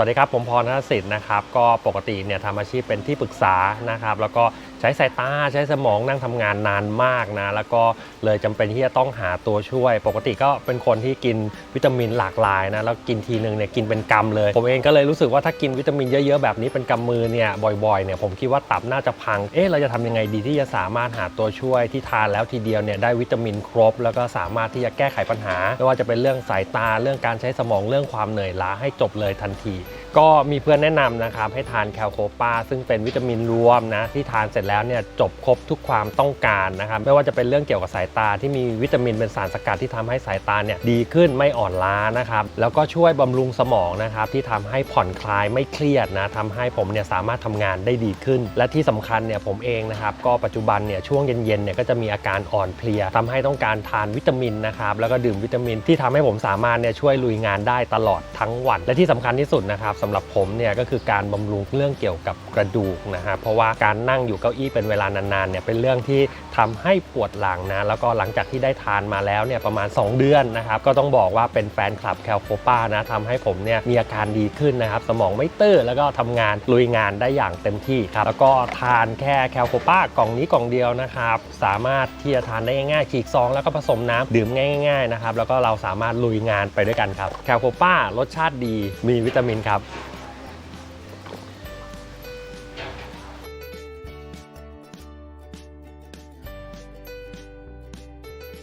วัสดีครับ ผมพรนสิทธิ์นะครับ ก็ปกติเนี่ยทำอาชีพเป็นที่ปรึกษานะครับ แล้วก็ใช้สายตาใช้สมองนั่งทำงานนานมากนะ แล้วก็เลยจำเป็นที่จะต้องหาตัวช่วย ปกติก็เป็นคนที่กินวิตามินหลากหลายนะ แล้วกินทีนึงเนี่ยกินเป็นกำเลย ผมเองก็เลยรู้สึกว่าถ้ากินวิตามินเยอะๆแบบนี้เป็นกำมือเนี่ยบ่อยๆเนี่ยผมคิดว่าตับน่าจะพัง เอ๊ะเราจะทำยังไงดีที่จะสามารถหาตัวช่วยที่ทานแล้วทีเดียวเนี่ยได้วิตามินครบ แล้วก็สามารถที่จะแก้ไขปัญหาไม่ว่าจะเป็นเรื่องสายตาเรื่องการใช้สมองเรื่องความเหนื่อยล้าให้จบเลยทันทีก็มีเพื่อนแนะนำนะครับ ให้ทานแคลโคปาซึ่งเป็นวิตามินรวมนะ ที่ทานเสร็จแล้วเนี่ยจบครบทุกความต้องการนะครับ ไม่ว่าจะเป็นเรื่องเกี่ยวกับสายตาที่มีวิตามินเป็นสารสกัดที่ทำให้สายตาเนี่ยดีขึ้นไม่อ่อนล้านะครับ แล้วก็ช่วยบำรุงสมองนะครับ ที่ทำให้ผ่อนคลายไม่เครียดนะทำให้ผมเนี่ยสามารถทำงานได้ดีขึ้น และที่สำคัญเนี่ยผมเองนะครับ ก็ปัจจุบันเนี่ยช่วงเย็นๆเนี่ยก็จะมีอาการอ่อนเพลียทำให้ต้องการทานวิตามินนะครับแล้วก็ดื่มวิตามินที่ทำให้ผมสามารถเนี่ยช่วยลุยงานได้ตลอดทั้งวัน และที่สำคัญที่สุดนะครับสำหรับผมเนี่ยก็คือการบำรุงเรื่องเกี่ยวกับกระดูกนะฮะเพราะว่าการนั่งอยู่เก้าอี้เป็นเวลานานๆเนี่ยเป็นเรื่องที่ทำให้ปวดหลังนะแล้วก็หลังจากที่ได้ทานมาแล้วเนี่ยประมาณ 2 เดือนนะครับก็ต้องบอกว่าเป็นแฟนคลับแคลโคป้านะทำให้ผมเนี่ยมีอาการดีขึ้นนะครับสมองไม่ตื้อแล้วก็ทำงานลุยงานได้อย่างเต็มที่ครับแล้วก็ทานแค่แคลโคป้ากล่องนี้กล่องเดียวนะครับสามารถที่จะทานได้ง่ายๆฉีกซองแล้วก็ผสมน้ำดื่มง่ายๆนะครับแล้วก็เราสามารถลุยงานไปด้วยกันครับแคลโคป้ารสชาติดีมีวิตามินครับ